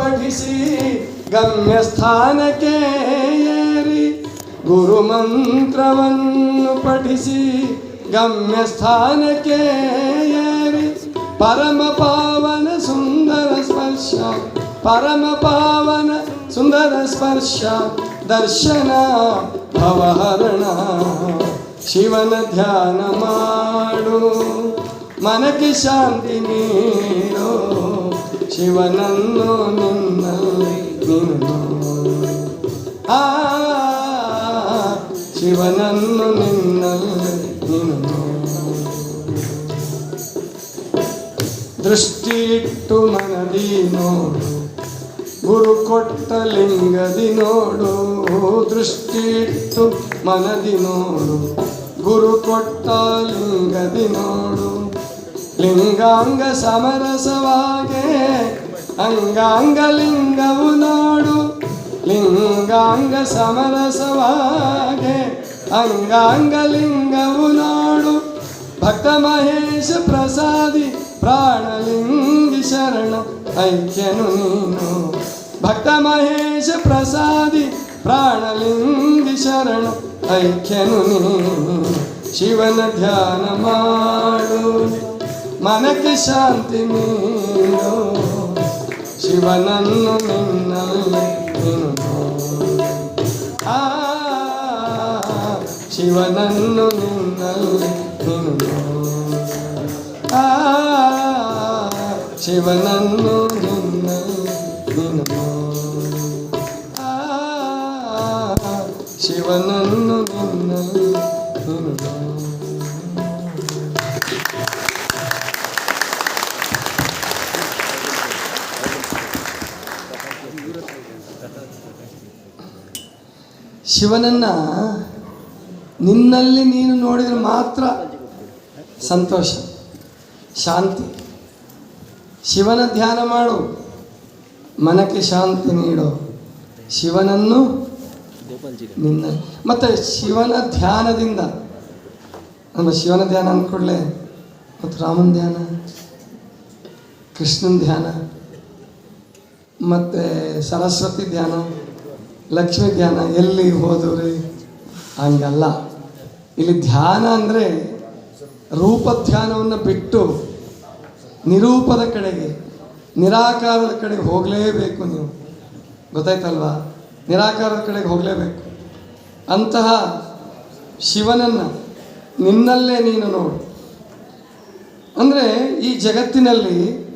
ಪಠಿಸಿ ಗಮ್ಯ ಸ್ಥಾನಕ್ಕೆ ಏರಿ ಗುರು ಮಂತ್ರವನ್ನು ಪಠಿಸಿ ಗಮ್ಯ ಸ್ಥಾನಕ್ಕೆ ಏರಿ ಪರಮ ಪಾವನ ಸುಂದರ ಸ್ಪರ್ಶ ಪರಮ ಪಾವನ ಸುಂದರ ಸ್ಪರ್ಶ ದರ್ಶನ ಭವಹರಣ ಶಿವನ ಧ್ಯಾನ ಮಾಡು ಮನಕ್ಕೆ ಶಾಂತಿ ನೀಡು ಶಿವನನ್ನು ನಿನ್ನಲ್ಲಿ ನೀನು. ಆ, ಶಿವನನ್ನು ನಿನ್ನಲ್ಲಿ ನೀನು. ದೃಷ್ಟಿ ಇಟ್ಟು ಮನದಿ ನೋಡು, ಗುರು ಕೊಟ್ಟ ಲಿಂಗದಿ ನೋಡು. ದೃಷ್ಟಿ ಇಟ್ಟು ಮನದಿ ನೋಡು, ಗುರು ಕೊಟ್ಟ ಲಿಂಗದಿ ನೋಡು. ಲಿಂಗಾಂಗ ಸಮರಸವಾಗೆ ಅಂಗಾಂಗ ಲಿಂಗವು ನೋಡು ಲಿಂಗಾಂಗ ಸಮರಸವಾಗೆ ಅಂಗಾಂಗ ಲಿಂಗವು ನೋಡು ಭಕ್ತ ಮಹೇಶ ಪ್ರಸಾದಿ ಪ್ರಾಣಲಿಂಗಿ ಶರಣ ಐಕ್ಯನು ನೀನು ಭಕ್ತ ಮಹೇಶ ಪ್ರಸಾದಿ ಪ್ರಾಣಲಿಂಗಿ ಶರಣ ಐಕ್ಯನು ನೀನು ಶಿವನ ಧ್ಯಾನ ಮಾಡು ಮನಕ್ಕೆ ಶಾಂತಿ ನೀಡು ಶಿವನನ್ನು ನಿನ್ನಲ್ಲಿ ನೀನು ನೋಡು. ಆ ಶಿವನನ್ನು ನಿನ್ನಲ್ಲಿ ನೀನು ನೋಡು. ಆ ಶಿವನನ್ನು ಶಿವನನ್ನ ನಿನ್ನಲ್ಲಿ ನೀನು ನೋಡಿದರೆ ಮಾತ್ರ ಸಂತೋಷ, ಶಾಂತಿ. ಶಿವನ ಧ್ಯಾನ ಮಾಡು, ಮನಕ್ಕೆ ಶಾಂತಿ ನೀಡು. ಶಿವನನ್ನು ನಿನ್ನ ಮತ್ತು ಶಿವನ ಧ್ಯಾನದಿಂದ ನಮ್ಮ ಶಿವನ ಧ್ಯಾನ ಅಂದ್ಕೊಡ್ಲೆ ಮತ್ತು ರಾಮನ ಧ್ಯಾನ, ಕೃಷ್ಣನ ಧ್ಯಾನ, ಮತ್ತು ಸರಸ್ವತಿ ಧ್ಯಾನ. ಲಕ್ಷ್ಮಿ ಧ್ಯಾನ ಎಲ್ಲಿ ಹೋದ್ರಿ? ಹಂಗಲ್ಲ. ಇಲ್ಲಿ ಧ್ಯಾನ ಅಂದರೆ ರೂಪ ಧ್ಯಾನವನ್ನು ಬಿಟ್ಟು ನಿರೂಪದ ಕಡೆಗೆ, ನಿರಾಕಾರದ ಕಡೆಗೆ ಹೋಗಲೇಬೇಕು ನೀವು. ಗೊತ್ತಾಯ್ತಲ್ವಾ? ನಿರಾಕಾರದ ಕಡೆಗೆ ಹೋಗಲೇಬೇಕು. ಅಂತಹ ಶಿವನನ್ನು ನಿನ್ನಲ್ಲೇ ನೀನು ನೋಡು. ಅಂದರೆ ಈ ಜಗತ್ತಿನಲ್ಲಿ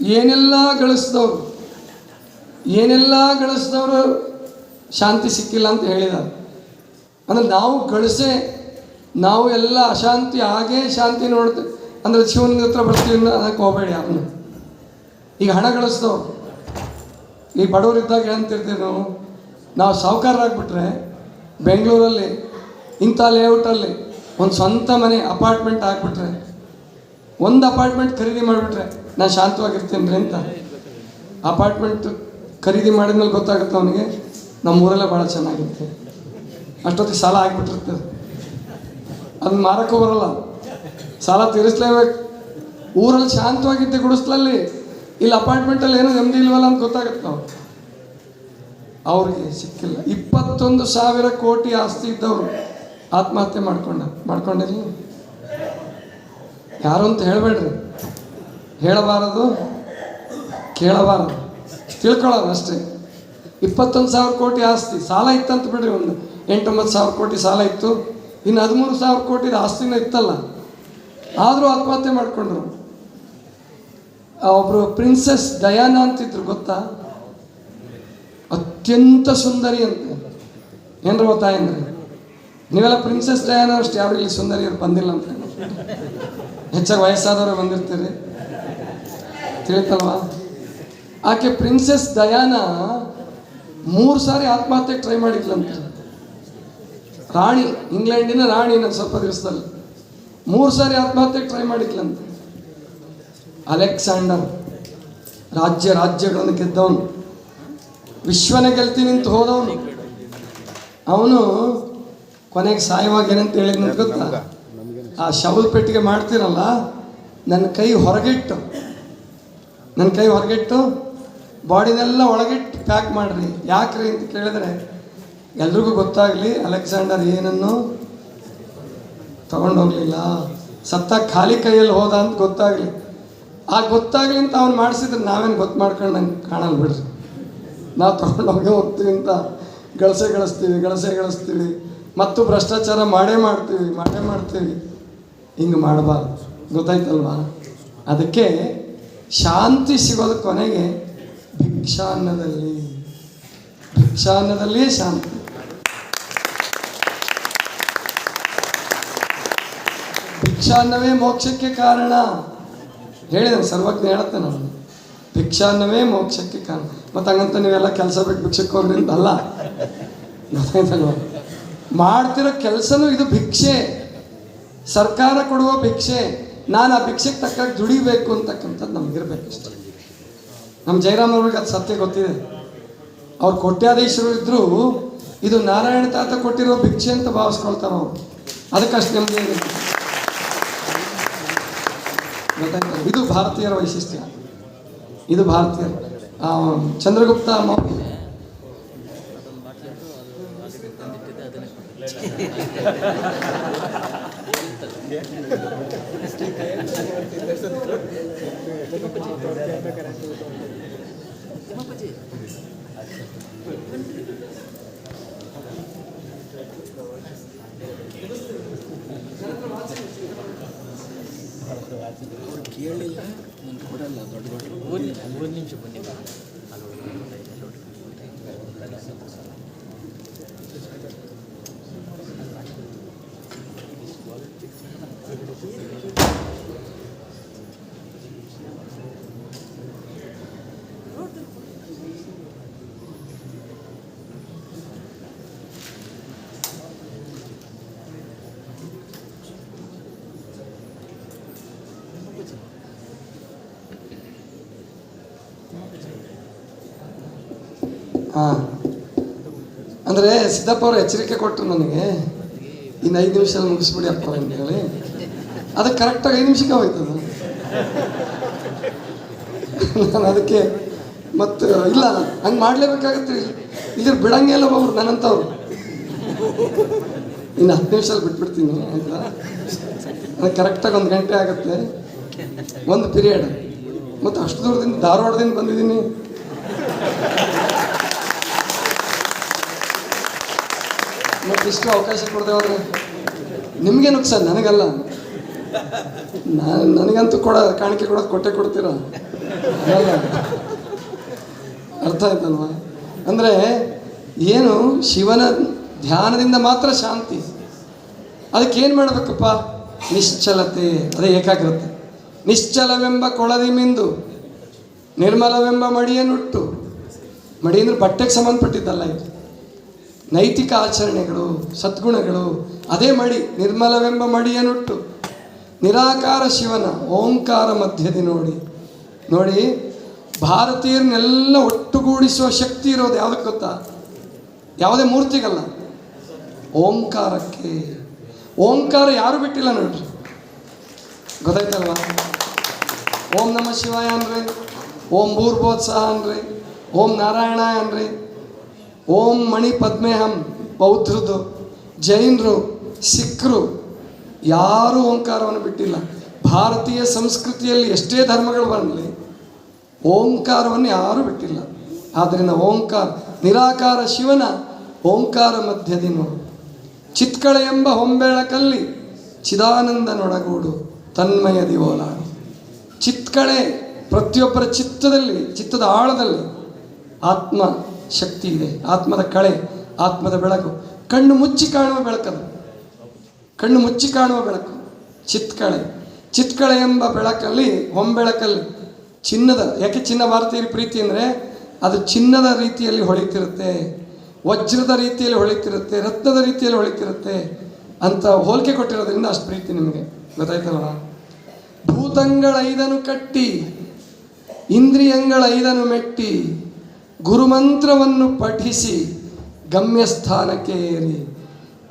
ಏನೆಲ್ಲ ಗಳಿಸಿದವರು? ಏನೆಲ್ಲ ಗಳಿಸಿದವರು ಶಾಂತಿ ಸಿಕ್ಕಿಲ್ಲ ಅಂತ ಹೇಳಿದ್ದಾರೆ ಅಂದರೆ ನಾವು ಗಳಿಸೆ ನಾವು ಎಲ್ಲ ಅಶಾಂತಿ ಆಗೇ ಶಾಂತಿ ನೋಡ್ತೀವಿ ಅಂದರೆ ಶಿವನ ಹತ್ರ ಬರ್ತೀವಿ ಅದಕ್ಕೆ ಹೋಗಬೇಡಿ ಅವನು ಈಗ ಹಣ ಗಳಿಸ್ದವ್ರು. ಈ ಬಡವರಿದ್ದಾಗ ಏನಂತಿರ್ತೀವಿ ನಾವು? ನಾವು ಸಾಹುಕಾರರಾಗ್ಬಿಟ್ರೆ ಬೆಂಗಳೂರಲ್ಲಿ, ಇಂಥ ಲೇಔಟಲ್ಲಿ ಒಂದು ಸ್ವಂತ ಮನೆ, ಅಪಾರ್ಟ್ಮೆಂಟ್ ಹಾಕ್ಬಿಟ್ರೆ ಒಂದು ಅಪಾರ್ಟ್ಮೆಂಟ್ ಖರೀದಿ ಮಾಡಿಬಿಟ್ರೆ ನಾನು ಶಾಂತವಾಗಿರ್ತೀನಿ ರೀ ಅಂತ. ಅಪಾರ್ಟ್ಮೆಂಟ್ ಖರೀದಿ ಮಾಡಿದ್ಮೇಲೆ ಗೊತ್ತಾಗುತ್ತೆ ಅವನಿಗೆ ನಮ್ಮ ಊರಲ್ಲೇ ಭಾಳ ಚೆನ್ನಾಗಿರುತ್ತೆ. ಅಷ್ಟೊತ್ತಿಗೆ ಸಾಲ ಆಗಿಬಿಟ್ಟಿರ್ತದೆ ಅದನ್ನ ಮಾರಕ್ಕೂ ಬರಲ್ಲ. ಸಾಲ ತೀರಿಸ್ಲೇಬೇಕು. ಊರಲ್ಲಿ ಶಾಂತವಾಗಿದ್ದೆ ಗುಡಿಸ್ಲಲ್ಲಿ. ಇಲ್ಲಿ ಅಪಾರ್ಟ್ಮೆಂಟಲ್ಲಿ ಏನೋ ನೆಮ್ಮದಿ ಇಲ್ವಲ್ಲ ಅಂತ ಗೊತ್ತಾಗುತ್ತೆ ನಾವು ಅವ್ರಿಗೆ ಸಿಕ್ಕಿಲ್ಲ. ಇಪ್ಪತ್ತೊಂದು ಸಾವಿರ ಕೋಟಿ ಆಸ್ತಿ ಇದ್ದವರು. ಆತ್ಮಹತ್ಯೆ ಮಾಡ್ಕೊಂಡ, ಮಾಡ್ಕೊಂಡಿರಲಿ. ಯಾರು ಅಂತ ಹೇಳಬೇಡ್ರಿ. ಹೇಳಬಾರದು, ಕೇಳಬಾರದು. ತಿಳ್ಕೊಳ್ಳೋದು ಅಷ್ಟೇ ಇಪ್ಪತ್ತೊಂದು ಸಾವಿರ ಕೋಟಿ ಆಸ್ತಿ, ಸಾಲ ಇತ್ತಂತ ಬಿಡ್ರಿ ಒಂದು. ಎಂಟೊಂಬತ್ತು ಸಾವಿರ ಕೋಟಿ ಸಾಲ ಇತ್ತು. ಇನ್ನು ಹದಿಮೂರು ಸಾವಿರ ಕೋಟಿ ಆಸ್ತಿನ ಇತ್ತಲ್ಲ. ಆದರೂ ಆತ್ಮಹತ್ಯೆ ಮಾಡಿಕೊಂಡ್ರು. ಒಬ್ಬರು ಪ್ರಿನ್ಸೆಸ್ ಡಯಾನ ಅಂತಿದ್ರು, ಗೊತ್ತಾ? ಅತ್ಯಂತ ಸುಂದರಿ ಅಂತ. ಏನ್ರ ಗೊತ್ತಾ, ಏನ್ರಿ? ನೀವೆಲ್ಲ ಪ್ರಿನ್ಸೆಸ್ ಡಯಾನ ಅಷ್ಟು, ಯಾರು ಇಲ್ಲಿ ಸುಂದರಿಯರು ಬಂದಿಲ್ಲ ಅಂತ. ಹೆಚ್ಚಾಗಿ ವಯಸ್ಸಾದವರು ಬಂದಿರ್ತೀರಿ. ತಿಳಿತಲ್ವಾ? ಆಕೆ ಪ್ರಿನ್ಸೆಸ್ ದಯಾನ ಮೂರು ಸಾರಿ ಆತ್ಮಹತ್ಯೆಗೆ ಟ್ರೈ ಮಾಡಿದ್ಲಂತೆ. ರಾಣಿ ಇಂಗ್ಲೆಂಡಿನ ರಾಣಿ ನನ್ನ ಸ್ವಲ್ಪ ದಿವಸದಲ್ಲಿ. ಮೂರು ಸಾರಿ ಆತ್ಮಹತ್ಯೆಗೆ ಟ್ರೈ ಮಾಡಿದ್ಲಂತೆ. ಅಲೆಕ್ಸಾಂಡರ್ ರಾಜ್ಯ ರಾಜ್ಯಗಳನ್ನು ಗೆದ್ದವನು. ವಿಶ್ವನ ಗೆಲ್ತಿ ನಿಂತು ಹೋದವನು. ಅವನು ಕೊನೆಗೆ ಸಾಯುವಾಗ ಏನಂತ ನೋಡ್ಕೊತ ಗೊತ್ತಾ? ಆ ಶವಲ್ ಪೆಟ್ಟಿಗೆ ಮಾಡ್ತಿರಲ್ಲ ನನ್ನ ಕೈ ಹೊರಗಿಟ್ಟು ನನ್ನ ಕೈ ಹೊರಗಿಟ್ಟು ಬಾಡಿನೆಲ್ಲ ಒಳಗಿಟ್ಟು ಪ್ಯಾಕ್ ಮಾಡಿರಿ. ಯಾಕ್ರಿ ಅಂತ ಕೇಳಿದ್ರೆ, ಎಲ್ರಿಗೂ ಗೊತ್ತಾಗಲಿ, ಅಲೆಕ್ಸಾಂಡರ್ ಏನನ್ನು ತಗೊಂಡೋಗ್ಲಿಲ್ಲ ಸತ್ತ ಖಾಲಿ ಕೈಯಲ್ಲಿ ಹೋದ ಅಂತ ಗೊತ್ತಾಗಲಿ. ಆ ಗೊತ್ತಾಗಲಿ ಅಂತ ಅವ್ನು ಮಾಡಿಸಿದ್ರೆ ನಾವೇನು ಗೊತ್ತು ಮಾಡ್ಕೊಂಡು ನಂಗೆ ಕಾಣಲ್ಲ ಬಿಡ್ರಿ. ನಾವು ತಗೊಂಡೋಗೇ ಹೋಗ್ತೀವಿ ಅಂತ ಗಳಸೆ ಗಳಿಸ್ತೀವಿ ಗಳಸೆ ಗಳಿಸ್ತೀವಿ. ಮತ್ತು ಭ್ರಷ್ಟಾಚಾರ ಮಾಡೇ ಮಾಡ್ತೀವಿ ಮಾಡೇ ಮಾಡ್ತೀವಿ. ಹಿಂಗೆ ಮಾಡಬಾರ್ದು. ಗೊತ್ತಾಯ್ತಲ್ವಾ? ಅದಕ್ಕೆ ಶಾಂತಿ ಸಿಗೋದು ಕೊನೆಗೆ ಭಿಕ್ಷಾನ್ನದಲ್ಲಿ, ಭಿಕ್ಷಾನ್ನದಲ್ಲಿಯೇ ಶಾಂತಿ. ಭಿಕ್ಷಾನ್ನವೇ ಮೋಕ್ಷಕ್ಕೆ ಕಾರಣ. ಹೇಳಿದೆ ಸರ್ವಜ್ಞ ಹೇಳುತ್ತೆ ನಾನು ಭಿಕ್ಷಾನ್ನವೇ ಮೋಕ್ಷಕ್ಕೆ ಕಾರಣ. ಮತ್ತು ಹಂಗಂತ ನೀವೆಲ್ಲ ಕೆಲಸ ಬೇಕು, ಭಿಕ್ಷಕ್ಕೆ ಹೋಗ್ರಿ ಅಲ್ಲ ಮಾಡ್ತಿರೋ ಕೆಲಸನೂ ಇದು ಭಿಕ್ಷೆ. ಸರ್ಕಾರ ಕೊಡುವ ಭಿಕ್ಷೆ. ನಾನು ಆ ಭಿಕ್ಷೆಗೆ ತಕ್ಕಾಗ ದುಡಿಬೇಕು ಅಂತಕ್ಕಂಥದ್ದು ನಮಗಿರ್ಬೇಕು ಇಷ್ಟ ನಮ್ಮ ಜಯರಾಮ್ ಅವ್ರಿಗೆ ಅದು ಸತ್ಯ ಗೊತ್ತಿದೆ. ಅವ್ರು ಕೋಟ್ಯಾಧೀಶರು ಇದ್ದರೂ ಇದು ನಾರಾಯಣ ತಾತ ಕೊಟ್ಟಿರೋ ಭಿಕ್ಷೆ ಅಂತ ಭಾವಿಸ್ಕೊಳ್ತಾರೆ ಅವರು. ಅದಕ್ಕಷ್ಟು ನಮಗೆ ಇದು ಭಾರತೀಯರ ವೈಶಿಷ್ಟ್ಯ. ಇದು ಭಾರತೀಯರು ಚಂದ್ರಗುಪ್ತ ಮೌರ್ಯ. ಕೇಳಿಲ್ಲ ನಾನು ಕೊಡಲ್ಲ ದೊಡ್ಡ ದೊಡ್ಡ ಒಂದು ನಿಮಿಷ ಬನ್ನಿ ಹಾಂ. ಅಂದರೆ ಸಿದ್ದಪ್ಪ ಅವರು ಎಚ್ಚರಿಕೆ ಕೊಟ್ಟರು ನನಗೆ. ಇನ್ನು ಐದು ನಿಮಿಷ ಮುಗಿಸ್ಬಿಡಿ ಅಪ್ಪ ಅಂತ ಹೇಳಿ. ಅದಕ್ಕೆ ಕರೆಕ್ಟಾಗಿ ಐದು ನಿಮಿಷಕ್ಕೆ ಹೋಯ್ತದ. ನಾನು ಅದಕ್ಕೆ ಮತ್ತು ಇಲ್ಲ, ಹಂಗೆ ಮಾಡಲೇಬೇಕಾಗತ್ತೆ ಇಲ್ಲಿ. ಬಿಡಂಗೆ ಇಲ್ಲ ಒಬ್ಬರು ನನ್ನಂಥವ್ರು ಇನ್ನು ಹತ್ತು ನಿಮಿಷದಲ್ಲಿ ಬಿಟ್ಬಿಡ್ತೀನಿ ಅಂತ ಅದು ಕರೆಕ್ಟಾಗಿ ಒಂದು ಗಂಟೆ ಆಗುತ್ತೆ. ಒಂದು ಪಿರಿಯಡ್ ಮತ್ತು ಅಷ್ಟು ದೂರದಿಂದ ಧಾರವಾಡದಿಂದ ಬಂದಿದ್ದೀನಿ. ಮತ್ತೆ ಇಷ್ಟು ಅವಕಾಶ ಕೊಡದೆ ನಿಮಗೆ ನುಕ್ಸಾನ್? ನನಗಲ್ಲ. ನಾನು ನನಗಂತೂ ಕೊಡ, ಕಾಣಿಕೆ ಕೊಡೋದು ಕೊಟ್ಟೆ ಕೊಡ್ತೀರ? ಅರ್ಥ ಆಯ್ತಲ್ವಾ? ಅಂದರೆ ಏನು, ಶಿವನ ಧ್ಯಾನದಿಂದ ಮಾತ್ರ ಶಾಂತಿ. ಅದಕ್ಕೆ ಏನು ಮಾಡಬೇಕಪ್ಪ? ನಿಶ್ಚಲತೆ, ಅದೇ ಏಕಾಗ್ರತೆ. ನಿಶ್ಚಲವೆಂಬ ಕೊಳದಿ ಮಿಂದು, ನಿರ್ಮಲವೆಂಬ ಮಡಿಯನ್ನುಟ್ಟು. ಮಡಿ ಅಂದ್ರೆ ಬಟ್ಟೆಗೆ ಸಂಬಂಧಪಟ್ಟಿದ್ದಲ್ಲ ಇದು. ನೈತಿಕ ಆಚರಣೆಗಳು, ಸದ್ಗುಣಗಳು, ಅದೇ ಮಡಿ, ನಿರ್ಮಲವೆಂಬ ಮಡಿಯನ್ನುಟ್ಟು. ನಿರಾಕಾರ ಶಿವನ, ಓಂಕಾರ ಮಧ್ಯದಿ ನೋಡಿ. ನೋಡಿ, ಭಾರತೀಯರನ್ನೆಲ್ಲ ಒಟ್ಟುಗೂಡಿಸುವ ಶಕ್ತಿ ಇರೋದು ಯಾವುದಕ್ಕೆ ಗೊತ್ತಾ? ಯಾವುದೇ ಮೂರ್ತಿಗಲ್ಲ. ಓಂಕಾರಕ್ಕೆ. ಓಂಕಾರ ಯಾರು ಬಿಟ್ಟಿಲ್ಲ ನೋಡ್ರಿ? ಗೊತ್ತಾಯ್ತಲ್ವಾ? ಓಂ ನಮ ಶಿವಾಯ ಅನ್ರಿ, ಓಂ ಭೂರ್ಭೋತ್ಸಾಹ ಅನ್ರಿ, ಓಂ ನಾರಾಯಣ ಅನ್ರಿ. ಓಂ ಮಣಿ ಪದ್ಮೇಹಂ ಬೌದ್ಧರದು ಜೈನರು, ಸಿಖ್ರು, ಯಾರೂ ಓಂಕಾರವನ್ನು ಬಿಟ್ಟಿಲ್ಲ. ಭಾರತೀಯ ಸಂಸ್ಕೃತಿಯಲ್ಲಿ ಎಷ್ಟೇ ಧರ್ಮಗಳು ಬರಲಿ, ಓಂಕಾರವನ್ನು ಯಾರೂ ಬಿಟ್ಟಿಲ್ಲ. ಆದ್ದರಿಂದ ಓಂಕಾರ, ನಿರಾಕಾರ ಶಿವನ ಓಂಕಾರ ಮಧ್ಯದಿನು. ಚಿತ್ಕಳೆ ಎಂಬ ಹೊಂಬೆಳಕಲ್ಲಿ ಚಿದಾನಂದನೊಡಗೂಡು ತನ್ಮಯ ದಿವೋಲ. ಚಿತ್ಕಳೆ ಪ್ರತಿಯೊಬ್ಬರ ಚಿತ್ತದಲ್ಲಿ, ಚಿತ್ತದ ಆಳದಲ್ಲಿ ಆತ್ಮ ಶಕ್ತಿ ಇದೆ. ಆತ್ಮದ ಕಳೆ, ಆತ್ಮದ ಬೆಳಕು. ಕಣ್ಣು ಮುಚ್ಚಿ ಕಾಣುವ ಬೆಳಕದು. ಕಣ್ಣು ಮುಚ್ಚಿ ಕಾಣುವ ಬೆಳಕು. ಚಿತ್ಕಳೆ. ಚಿತ್ಕಳೆ ಎಂಬ ಬೆಳಕಲ್ಲಿ, ಹೊಂಬೆಳಕಲ್ಲಿ ಚಿನ್ನದ, ಯಾಕೆ ಚಿನ್ನ ಭಾರತೀಯರ ಪ್ರೀತಿ ಅಂದರೆ, ಅದು ಚಿನ್ನದ ರೀತಿಯಲ್ಲಿ ಹೊಳಿತಿರುತ್ತೆ, ವಜ್ರದ ರೀತಿಯಲ್ಲಿ ಹೊಳಿತಿರುತ್ತೆ, ರತ್ನದ ರೀತಿಯಲ್ಲಿ ಹೊಳಿತಿರುತ್ತೆ ಅಂತ ಹೋಲಿಕೆ ಕೊಟ್ಟಿರೋದ್ರಿಂದ ಅಷ್ಟು ಪ್ರೀತಿ ನಿಮಗೆ. ಗೊತ್ತಾಯ್ತಲ್ವಾ? ಭೂತಂಗಳೈದನು ಕಟ್ಟಿ, ಇಂದ್ರಿಯಂಗಳೈದನು ಮೆಟ್ಟಿ ಗುರುಮಂತ್ರವನ್ನು ಪಠಿಸಿ ಗಮ್ಯಸ್ಥಾನಕ್ಕೆ ಏರಿ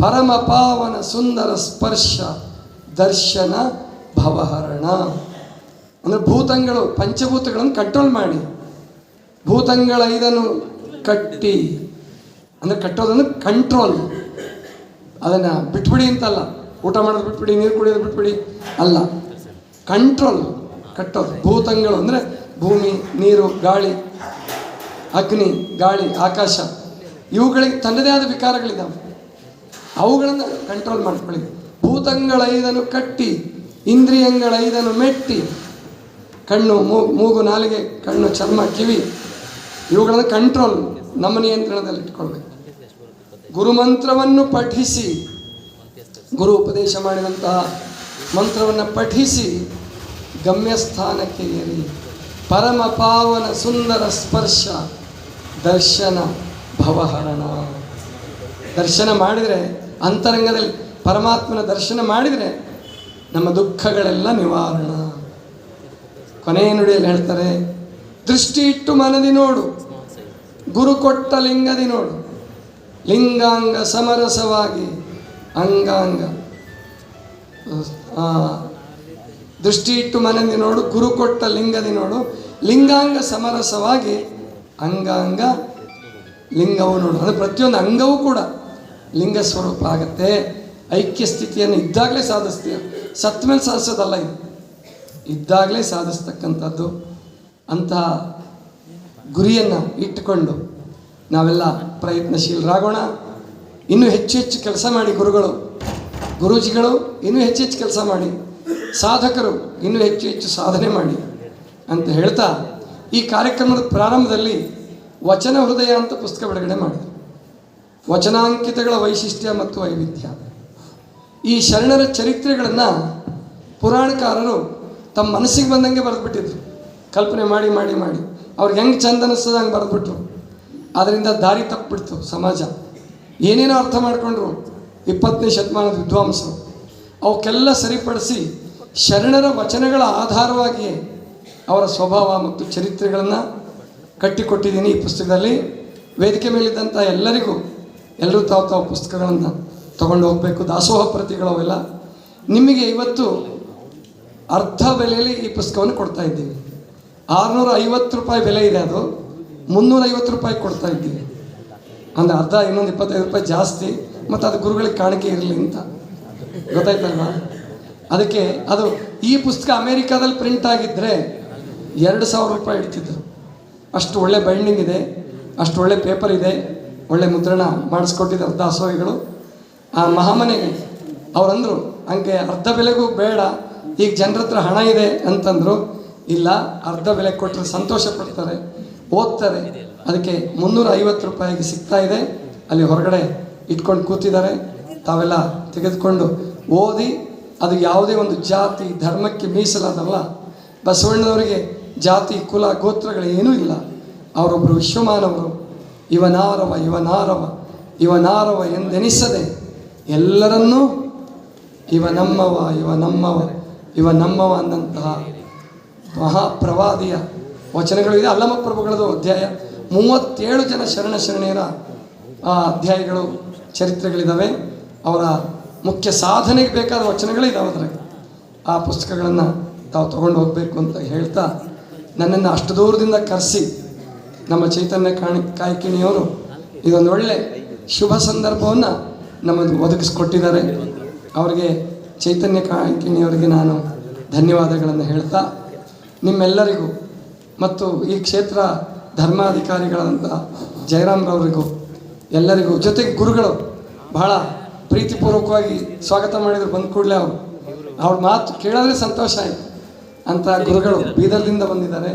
ಪರಮ ಪಾವನ ಸುಂದರ ಸ್ಪರ್ಶ ದರ್ಶನ ಭವಹರಣ. ಅಂದರೆ ಭೂತಂಗಳು, ಪಂಚಭೂತಗಳನ್ನು ಕಂಟ್ರೋಲ್ ಮಾಡಿ. ಭೂತಂಗಳ ಇದನ್ನು ಕಟ್ಟಿ, ಅಂದರೆ ಕಟ್ಟೋದನ್ನು ಕಂಟ್ರೋಲ್ ಅದನ್ನು ಬಿಟ್ಬಿಡಿ ಅಂತಲ್ಲ, ಊಟ ಮಾಡೋದು ಬಿಟ್ಬಿಡಿ, ನೀರು ಕುಡಿಯೋದು ಬಿಟ್ಬಿಡಿ ಅಲ್ಲ ಕಂಟ್ರೋಲ್ ಕಟ್ಟೋದು. ಭೂತಂಗಳು ಅಂದರೆ ಭೂಮಿ, ನೀರು, ಗಾಳಿ ಅಗ್ನಿ, ಗಾಳಿ, ಆಕಾಶ, ಇವುಗಳಿಗೆ ತನ್ನದೇ ಆದ ವಿಕಾರಗಳಿದ್ದಾವೆ ಅವುಗಳನ್ನು ಕಂಟ್ರೋಲ್ ಮಾಡ್ಕೊಳ್ಳಿ. ಭೂತಂಗಳೈದನ್ನು ಕಟ್ಟಿ ಇಂದ್ರಿಯಗಳೈದನ್ನು ಮೆಟ್ಟಿ, ಕಣ್ಣು ಮೂಗು, ನಾಲಿಗೆ, ಕಣ್ಣು, ಚರ್ಮ, ಕಿವಿ, ಇವುಗಳನ್ನು ಕಂಟ್ರೋಲ್ ನಮ್ಮ ನಿಯಂತ್ರಣದಲ್ಲಿ ಇಟ್ಕೊಳ್ಬೇಕು. ಗುರುಮಂತ್ರವನ್ನು ಪಠಿಸಿ, ಗುರು ಉಪದೇಶ ಮಾಡಿದಂತಹ ಮಂತ್ರವನ್ನು ಪಠಿಸಿ, ಗಮ್ಯಸ್ಥಾನಕ್ಕೆ ಏರಿ. ಪರಮ ಪಾವನ ಸುಂದರ ಸ್ಪರ್ಶ. ದರ್ಶನ ಭವಹರಣ. ದರ್ಶನ ಮಾಡಿದರೆ, ಅಂತರಂಗದಲ್ಲಿ ಪರಮಾತ್ಮನ ದರ್ಶನ ಮಾಡಿದರೆ ನಮ್ಮ ದುಃಖಗಳೆಲ್ಲ ನಿವಾರಣ. ಕೊನೆಯ ನುಡಿಯಲ್ಲಿ ಹೇಳ್ತಾರೆ, ದೃಷ್ಟಿ ಇಟ್ಟು ಮನದಿ ನೋಡು, ಗುರು ಕೊಟ್ಟ ಲಿಂಗದಿ ನೋಡು, ಲಿಂಗಾಂಗ ಸಮರಸವಾಗಿ ಅಂಗಾಂಗ. ದೃಷ್ಟಿ ಇಟ್ಟು ಮನದಿ ನೋಡು, ಗುರು ಕೊಟ್ಟ ಲಿಂಗದಿ ನೋಡು, ಲಿಂಗಾಂಗ ಸಮರಸವಾಗಿ ಅಂಗಾಂಗ ಲಿಂಗವು ನೋಡು. ಅಂದರೆ ಪ್ರತಿಯೊಂದು ಅಂಗವೂ ಕೂಡ ಲಿಂಗ ಸ್ವರೂಪ ಆಗುತ್ತೆ. ಐಕ್ಯ ಸ್ಥಿತಿಯನ್ನು ಇದ್ದಾಗಲೇ ಸಾಧಿಸ್ತೀಯ. ಸತ್ ಮೇಲೆ ಸಾಧಿಸೋದಲ್ಲ ಇದು. ಇದ್ದಾಗಲೇ ಸಾಧಿಸ್ತಕ್ಕಂಥದ್ದು. ಅಂತಹ ಗುರಿಯನ್ನು ಇಟ್ಟುಕೊಂಡು ನಾವೆಲ್ಲ ಪ್ರಯತ್ನಶೀಲರಾಗೋಣ ಇನ್ನೂ ಹೆಚ್ಚು ಹೆಚ್ಚು ಕೆಲಸ ಮಾಡಿ ಗುರುಗಳು. ಗುರೂಜಿಗಳು, ಇನ್ನೂ ಹೆಚ್ಚು ಹೆಚ್ಚು ಕೆಲಸ ಮಾಡಿ. ಸಾಧಕರು, ಇನ್ನೂ ಹೆಚ್ಚು ಹೆಚ್ಚು ಸಾಧನೆ ಮಾಡಿ ಅಂತ ಹೇಳ್ತಾ ಈ ಕಾರ್ಯಕ್ರಮದ ಪ್ರಾರಂಭದಲ್ಲಿ ವಚನ ಹೃದಯ ಅಂತ ಪುಸ್ತಕ ಬಿಡುಗಡೆ ಮಾಡಿದರು. ವಚನಾಂಕಿತಗಳ ವೈಶಿಷ್ಟ್ಯ ಮತ್ತು ವೈವಿಧ್ಯ. ಈ ಶರಣರ ಚರಿತ್ರೆಗಳನ್ನು ಪುರಾಣಕಾರರು ತಮ್ಮ ಮನಸ್ಸಿಗೆ ಬಂದಂಗೆ ಬರೆದ್ಬಿಟ್ಟಿದ್ರು. ಕಲ್ಪನೆ ಮಾಡಿ ಮಾಡಿ ಮಾಡಿ. ಅವ್ರಿಗೆ ಹೆಂಗೆ ಚಂದ ಅನ್ನಿಸ್ತದ ಹಂಗೆ ಬರೆದ್ಬಿಟ್ರು. ಅದರಿಂದ ದಾರಿ ತಪ್ಪಿಬಿಡ್ತು ಸಮಾಜ. ಏನೇನೋ ಅರ್ಥ ಮಾಡಿಕೊಂಡ್ರು ಇಪ್ಪತ್ತನೇ ಶತಮಾನದ ವಿದ್ವಾಂಸರು. ಅವಕ್ಕೆಲ್ಲ ಸರಿಪಡಿಸಿ ಶರಣರ ವಚನಗಳ ಆಧಾರವಾಗಿಯೇ ಅವರ ಸ್ವಭಾವ ಮತ್ತು ಚರಿತ್ರೆಗಳನ್ನು ಕಟ್ಟಿಕೊಟ್ಟಿದ್ದೀನಿ ಈ ಪುಸ್ತಕದಲ್ಲಿ. ವೇದಿಕೆ ಮೇಲಿದ್ದಂಥ ಎಲ್ಲರಿಗೂ, ಎಲ್ಲರೂ ತಾವು ತಾವು ಪುಸ್ತಕಗಳನ್ನು ತಗೊಂಡು ಹೋಗಬೇಕು. ದಾಸೋಹ ಪ್ರತಿಗಳು ಅವೆಲ್ಲ. ನಿಮಗೆ ಇವತ್ತು ಅರ್ಧ ಬೆಲೆಯಲ್ಲಿ ಈ ಪುಸ್ತಕವನ್ನು ಕೊಡ್ತಾ ಇದ್ದೀವಿ. ಆರುನೂರ ಐವತ್ತು ರೂಪಾಯಿ ಬೆಲೆ ಇದೆ ಅದು. ಮುನ್ನೂರ ಐವತ್ತು ರೂಪಾಯಿ ಕೊಡ್ತಾ ಇದ್ದೀವಿ. ಅಂದರೆ ಅರ್ಧ, ಇನ್ನೊಂದು ಇಪ್ಪತ್ತೈದು ರೂಪಾಯಿ ಜಾಸ್ತಿ, ಮತ್ತು ಅದು ಗುರುಗಳಿಗೆ ಕಾಣಿಕೆ ಇರಲಿ ಅಂತ. ಗೊತ್ತಾಯ್ತಲ್ವಾ? ಅದಕ್ಕೆ ಅದು ಈ ಪುಸ್ತಕ ಅಮೇರಿಕಾದಲ್ಲಿ ಪ್ರಿಂಟ್ ಆಗಿದ್ದರೆ ಎರಡು ಸಾವಿರ ರೂಪಾಯಿ ಇಡ್ತಿದ್ರು. ಅಷ್ಟು ಒಳ್ಳೆ ಬೈಂಡಿಂಗ್ ಇದೆ, ಅಷ್ಟು ಒಳ್ಳೆ ಪೇಪರ್ ಇದೆ, ಒಳ್ಳೆ ಮುದ್ರಣ ಮಾಡಿಸ್ಕೊಟ್ಟಿದ್ದಾರೆ ದಾಸೋಹಿಗಳು. ಆ ಮಹಾಮನೆಗೆ ಅವರಂದರು, ಹಂಗೆ ಅರ್ಧ ಬೆಲೆಗೂ ಬೇಡ, ಈಗ ಜನರ ಹತ್ರ ಹಣ ಇದೆ ಅಂತಂದರು. ಇಲ್ಲ, ಅರ್ಧ ಬೆಲೆ ಕೊಟ್ಟರೆ ಸಂತೋಷ ಪಡ್ತಾರೆ, ಓದ್ತಾರೆ. ಅದಕ್ಕೆ ಮುನ್ನೂರ ಐವತ್ತು ರೂಪಾಯಿಗೆ ಸಿಗ್ತಾ ಇದೆ. ಅಲ್ಲಿ ಹೊರಗಡೆ ಇಟ್ಕೊಂಡು ಕೂತಿದ್ದಾರೆ. ತಾವೆಲ್ಲ ತೆಗೆದುಕೊಂಡು ಓದಿ, ಅದು ಯಾವುದೇ ಒಂದು ಜಾತಿ, ಧರ್ಮಕ್ಕೆ ಮೀಸಲಾದಲ್ಲ ಬಸವಣ್ಣನವರಿಗೆ ಜಾತಿ, ಕುಲ, ಗೋತ್ರಗಳು ಏನೂ ಇಲ್ಲ. ಅವರೊಬ್ಬರು ವಿಶ್ವಮಾನವರು. ಇವನಾರವ ಇವನಾರವ ಇವನಾರವ ಎಂದೆನಿಸದೆ ಎಲ್ಲರನ್ನೂ ಇವ ನಮ್ಮವ ಇವ ನಮ್ಮವ ಇವ ನಮ್ಮವ ಅಂದಂತಹ ಮಹಾಪ್ರವಾದಿಯ ವಚನಗಳು ಇದೆ. ಅಲ್ಲಮ ಪ್ರಭುಗಳದು ಅಧ್ಯಾಯ ಮೂವತ್ತೇಳು ಜನ ಶರಣ ಶರಣೆಯರ ಆ ಅಧ್ಯಾಯಗಳು ಚರಿತ್ರೆಗಳಿದ್ದಾವೆ ಅವರ ಮುಖ್ಯ ಸಾಧನೆಗೆ ಬೇಕಾದ ವಚನಗಳಿದ್ದಾವೆ ಅದರಾಗ ಆ ಪುಸ್ತಕಗಳನ್ನು ತಾವು ತಗೊಂಡು ಹೋಗಬೇಕು ಅಂತ ಹೇಳ್ತಾ ನನ್ನನ್ನು ಅಷ್ಟು ದೂರದಿಂದ ಕರೆಸಿ ನಮ್ಮ ಚೈತನ್ಯ ಕಾಣಿ ಕಾಯ್ಕಿಣಿಯವರು ಇದೊಂದು ಒಳ್ಳೆ ಶುಭ ಸಂದರ್ಭವನ್ನು ನಮಗೆ ಒದಗಿಸ್ಕೊಟ್ಟಿದ್ದಾರೆ. ಅವರಿಗೆ ಚೈತನ್ಯ ಕಾಯ್ಕಿಣಿಯವರಿಗೆ ನಾನು ಧನ್ಯವಾದಗಳನ್ನು ಹೇಳ್ತಾ ನಿಮ್ಮೆಲ್ಲರಿಗೂ ಮತ್ತು ಈ ಕ್ಷೇತ್ರ ಧರ್ಮಾಧಿಕಾರಿಗಳಂಥ ಜಯರಾಮ್ರವರಿಗೂ ಎಲ್ಲರಿಗೂ ಜೊತೆಗೆ ಗುರುಗಳು ಬಹಳ ಪ್ರೀತಿಪೂರ್ವಕವಾಗಿ ಸ್ವಾಗತ ಮಾಡಿದ್ರು ಬಂದ ಕೂಡಲೇ ಅವರು. ಅವ್ರ ಮಾತು ಕೇಳಿದ್ರೆ ಸಂತೋಷ ಆಯಿತು. ಅಂತ ಗುರುಗಳು ಬೀದರ್ದಿಂದ ಬಂದಿದ್ದಾರೆ.